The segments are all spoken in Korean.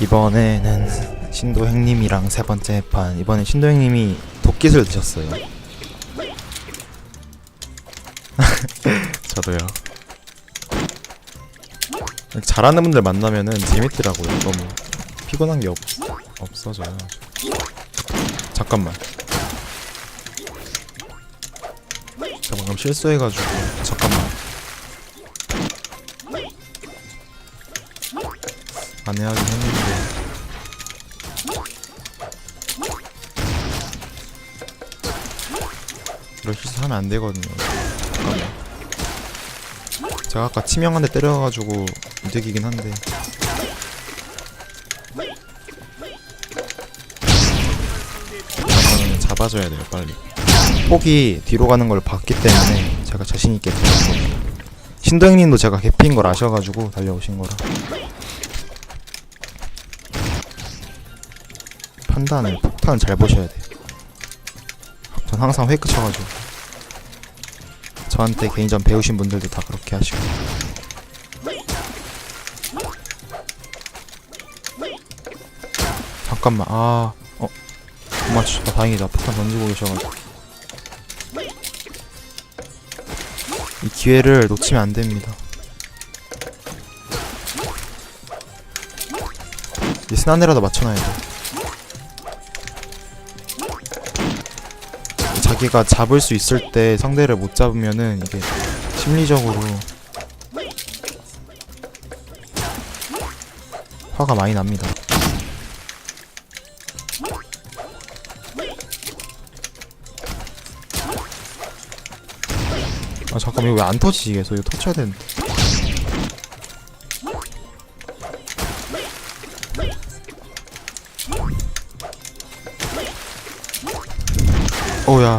이번에는 신도행님이랑 세 번째 판. 이번에 신도행님이 도끼를 드셨어요. 저도요. 잘하는 분들 만나면은 재밌더라고요. 너무 피곤한 게 없, 없어져요. 잠깐만. 저 방금 실수해가지고. 잠깐만 안 해야긴 했는데. 이런 실수하면 안 되거든요. 잠깐만 제가 아까 치명 한 대 때려가지고 이득이긴 한데. 잠깐만 잡아줘야 돼요 빨리. 폭이 뒤로 가는 걸 봤기 때문에 제가 자신있게 들어갔거든요. 신도행님도 제가 개피인 걸 아셔가지고 달려오신 거라 판단을 폭탄을 잘 보셔야 돼요. 전 항상 페이크 쳐가지고. 저한테 개인전 배우신 분들도 다 그렇게 하시고. 잠깐만 아 어? 못 맞추셨다. 다행이다. 폭탄 던지고 계셔가지고. 이 기회를 놓치면 안 됩니다. 이 스나네라도 맞춰놔야 돼 자기가 잡을 수 있을 때 상대를 못 잡으면은 이게 심리적으로 화가 많이 납니다. 아 잠깐 이거 왜 안 터지지 계속 이거 터쳐야 되는데 오야.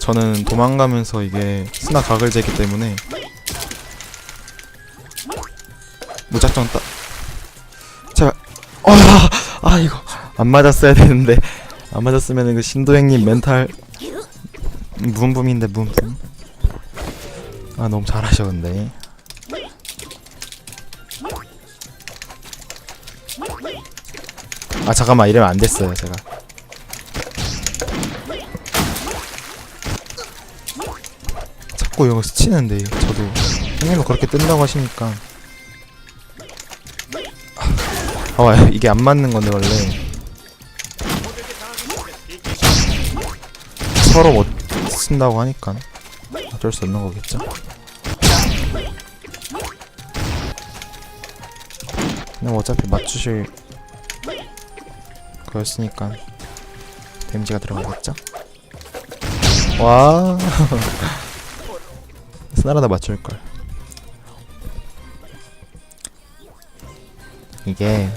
저는 도망가면서 이게 스나 각을 재기 때문에 무작정 따 제발. 어야. 아 이거 안 맞았어야 되는데. 안 맞았으면 그 신도행님 멘탈 무음붐인데 무음붐 아 너무 잘하셔 근데 아 잠깐만 이러면 안 됐어요 제가. 자꾸 이거 스치는데 저도. 형님은 그렇게 뜬다고 하시니까. 아 와, 이게 안 맞는 건데 원래. 서로 못 쓴다고 하니까 어쩔 수 없는 거겠죠? 근데 뭐 어차피 맞추실 거였으니까 데미지가 들어가겠죠? 와. 스나라다 맞출걸. 이게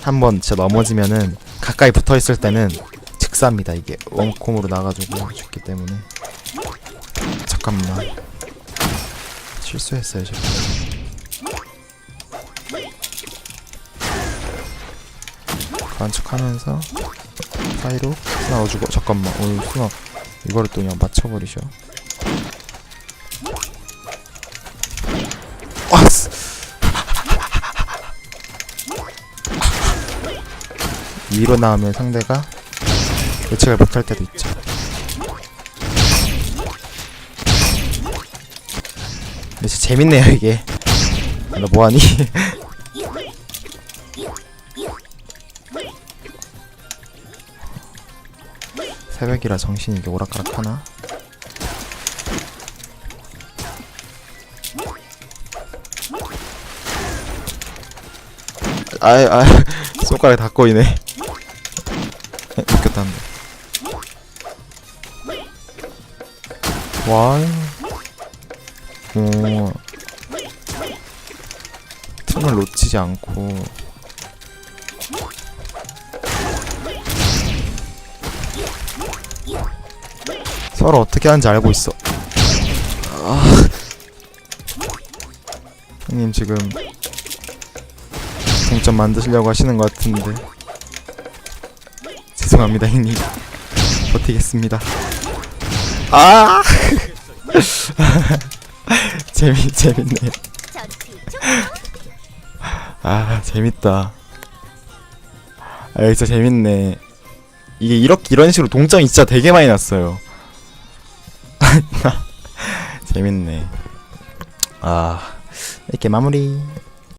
한번 진짜 넘어지면은 가까이 붙어있을 때는 즉사입니다 이게. 원콤으로 나가지고 죽기 때문에. 잠깐만. 실수했어요 제가 관측하면서 사이로 스나 넣어주고 잠깐만 오늘 스나 이거를 또 그냥 맞춰버리셔. 와스 위로 나오면 상대가 예측을 못할 때도 있죠. 근데 진짜 재밌네요 이게. 아, 너 뭐하니? 새벽이라 정신이 이게 오락가락하나? 아이 아 손가락에 다 꼬이네. 에, 웃겼다는데 와우 오 틈을 놓치지 않고 서로 어떻게 하는지 알고 있어. 아... 형님 지금 동점 만드시려고 하시는 것 같은데 죄송합니다 형님. 버티겠습니다. 아! 재미 재밌네. 아 재밌다. 아 진짜 재밌네. 이게 이렇게 이런 식으로 동점이 진짜 되게 많이 났어요. 재밌네. 아 이렇게 마무리.